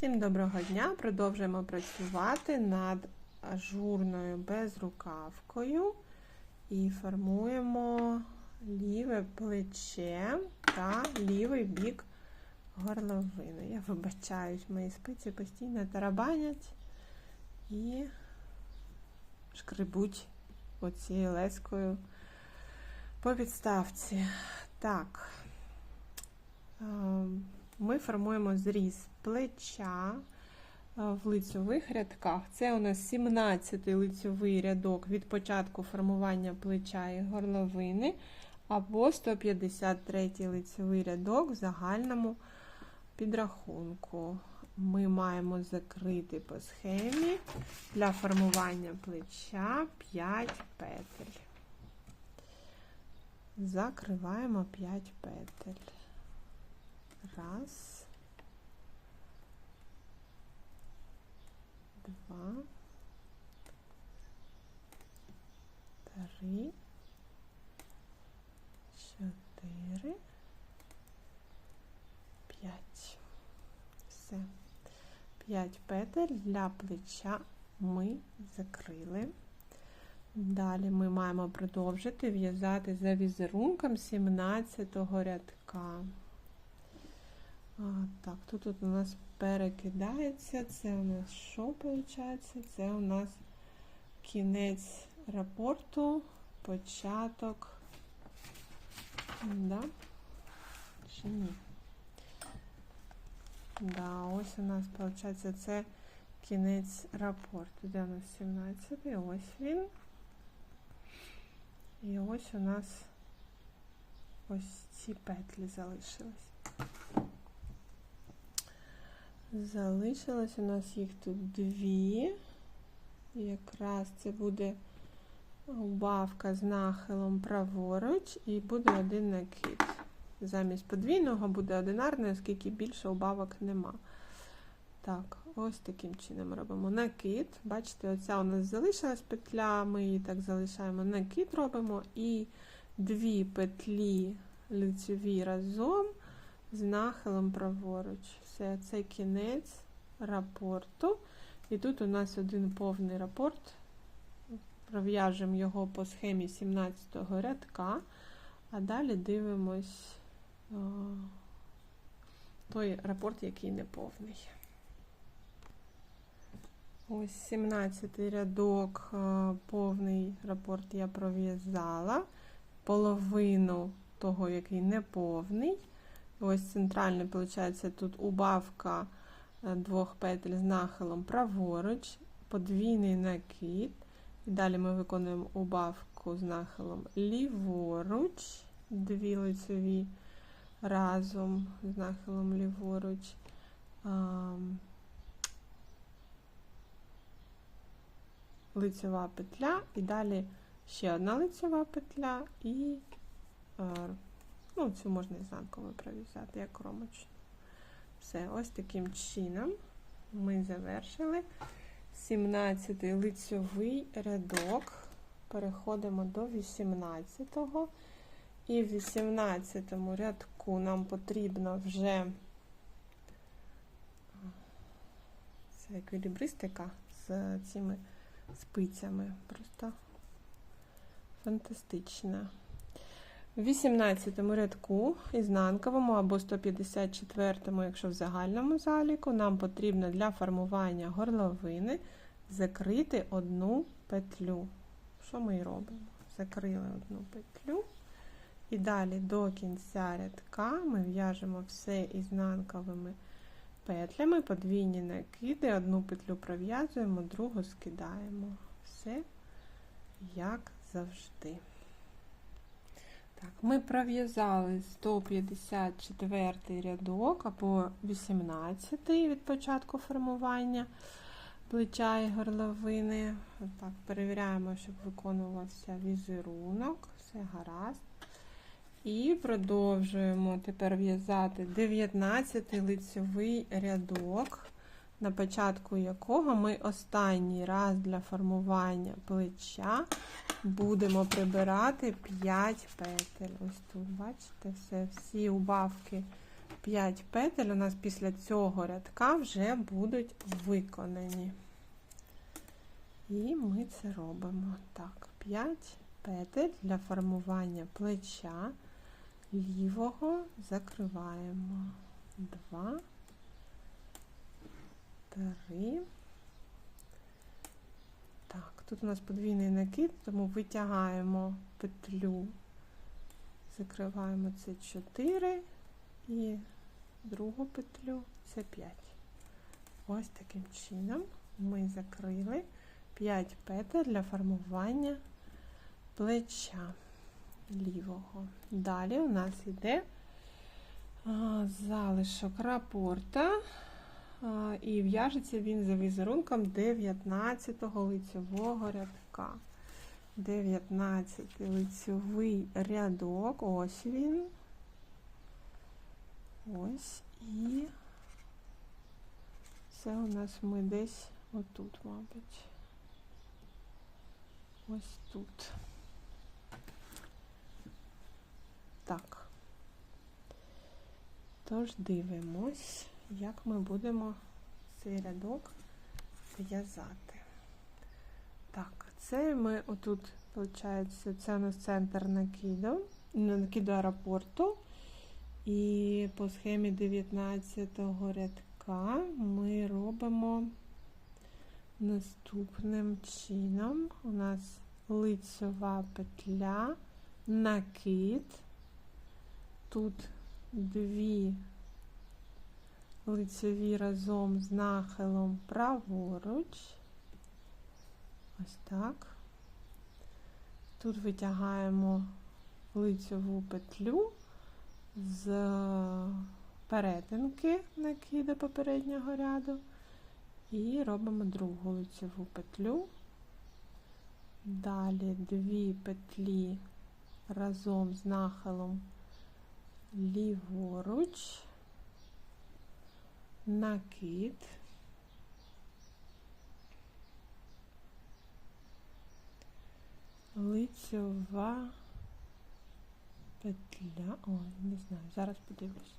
Всім доброго дня! Продовжуємо працювати над ажурною безрукавкою і формуємо ліве плече та лівий бік горловини. Я вибачаюсь, мої спиці постійно тарабанять і шкребуть оцією лескою по підставці. Так. Ем, ми формуємо зріз плеча е, в лицьових рядках. Це у нас 17-й лицьовий рядок від початку формування плеча і горловини, або 153-й лицьовий рядок в загальному підрахунку. Ми маємо закрити по схемі для формування плеча 5 петель. Закриваємо 5 петель. Раз. Два. Три. Чотири. П'ять. Все. П'ять петель для плеча ми закрили. Далі ми маємо продовжити в'язати за візерунком 17 рядка. А, Так, тут, тут у нас перекидається. Це у нас що виходить? Це у нас кінець рапорту, початок. Да? Чи ні? Да, ось у нас виходить це кінець рапорту. Де у нас 17 ось він. І ось у нас ось ці петлі залишились. Залишилось у нас їх тут дві. Якраз це буде убавка з нахилом праворуч і буде один накид. Замість подвійного буде одинарний, оскільки більше убавок нема. Так, ось таким чином робимо накид. Бачите, оця у нас залишилась петля, ми її так залишаємо, накид робимо і дві петлі лицеві разом з нахилом праворуч. Все, це кінець рапорту. І тут у нас один повний рапорт. Пров'яжемо його по схемі 17-го рядка, а далі дивимось о, той рапорт, який не повний. Ось 17 рядок, повний рапорт я пров'язала, половину того, який не повний. Ось центральний, виходить, тут убавка двох петель з нахилом праворуч, подвійний накид. І далі ми виконуємо убавку з нахилом ліворуч, дві лицеві разом з нахилом ліворуч. Лицева петля, і далі ще одна лицева петля і Ну, цю можна і ізнанково пров'язати, як кромочну. Все, ось таким чином ми завершили 17 лицьовий рядок. Переходимо до 18-го. І в 18 му рядку нам потрібно вже це еквілібристика з цими спицями. Просто фантастична. В 18 рядку ізнанковому або 154, якщо в загальному заліку, нам потрібно для формування горловини закрити одну петлю. Що ми і робимо? Закрили одну петлю. І далі до кінця рядка ми в'яжемо все ізнанковими петлями, подвійні накиди, одну петлю пров'язуємо, другу скидаємо. Все як завжди. Так, Ми пров'язали 154 рядок або 18 від початку формування плеча і горловини. Так, Перевіряємо, щоб виконувався візерунок, все гаразд. І продовжуємо тепер в'язати 19 лицевий рядок, на початку якого ми останній раз для формування плеча будемо прибирати 5 петель. Ось тут, бачите, все, всі убавки 5 петель у нас після цього рядка вже будуть виконані. І ми це робимо. Так, 5 петель для формування плеча лівого закриваємо. 2, 3. Так, тут у нас подвійний накид, тому витягаємо петлю, закриваємо це 4 і другу петлю це 5. Ось таким чином ми закрили 5 петель для формування плеча лівого. Далі у нас йде залишок рапорта, і в'яжеться він за візерунком 19 лицевого рядка. 19 лицевий рядок, ось він. Ось і це у нас ми десь отут, мабуть. Ось тут. Так. Тож дивимось, як ми будемо цей рядок в'язати. Так, це ми отут, виходить, це у нас центр накиду, накиду аеропорту. І по схемі 19-го рядка ми робимо наступним чином. У нас лицьова петля, накид. Тут дві лицеві разом з нахилом праворуч. Ось так. Тут витягаємо лицеву петлю з перетинки накиду попереднього ряду і робимо другу лицеву петлю. Далі дві петлі разом з нахилом ліворуч, накид. Лицьова петля. Ой, не знаю, зараз подивлюсь.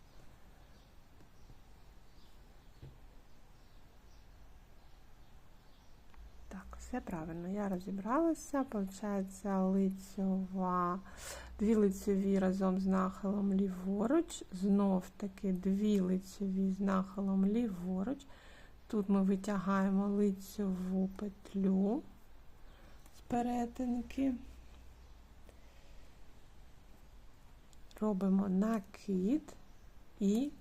Так, все правильно, я розібралася. Получається лицьова, дві лицьові разом з нахилом ліворуч. Знов таки дві лицьові з нахилом ліворуч. Тут ми витягаємо лицьову петлю з перетинки. робимо накид і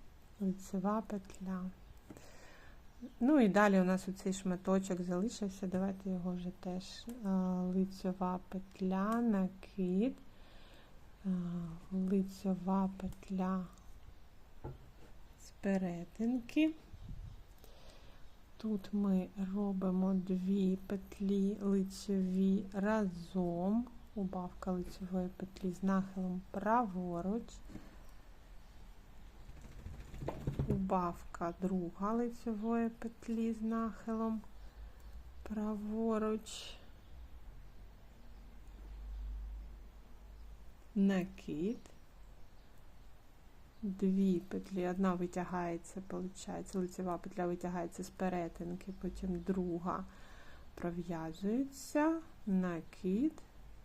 лицева петля. Ну і далі у нас оцей шматочок залишився. Давайте його вже теж лицева петля, накид, лицева петля з перетинки. Тут ми робимо дві петлі лицеві разом. Убавка лицевої петлі з нахилом праворуч, убавка друга лицевої петлі з нахилом праворуч, накид, дві петлі, одна витягається, виходить, лицева петля витягається з перетинки, потім друга пров'язується, накид,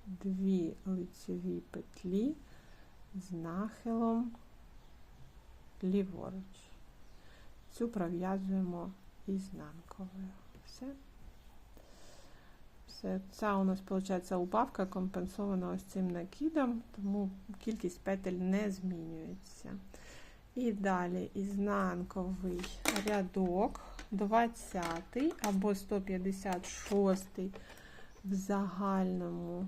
дві лицеві петлі з нахилом ліворуч. Цю пров'язуємо ізнанковою. Все. Все. Ця у нас, виходить, убавка компенсована ось цим накидом, тому кількість петель не змінюється. І далі ізнанковий рядок, 20 або 156 в загальному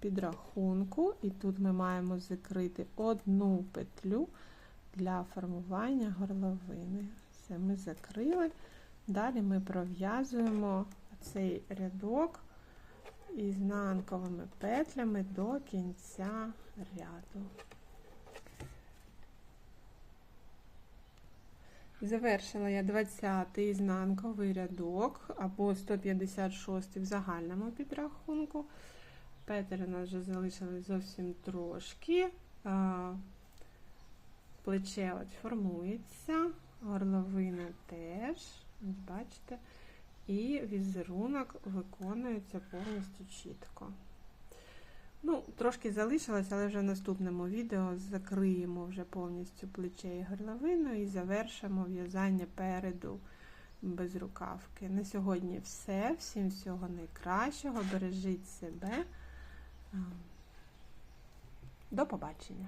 підрахунку, і тут ми маємо закрити одну петлю для формування горловини. Все, ми закрили. Далі ми пров'язуємо цей рядок ізнанковими петлями до кінця ряду. Завершила я 20-й ізнанковий рядок або 156 в загальному підрахунку. Петель у нас вже залишилось зовсім трошки. Плече от формується, горловина теж, бачите, і візерунок виконується повністю чітко. Ну, трошки залишилось, але вже в наступному відео закриємо вже повністю плече і горловину і завершимо в'язання переду без рукавки. На сьогодні все. Всім всього найкращого. Бережіть себе. До побачення!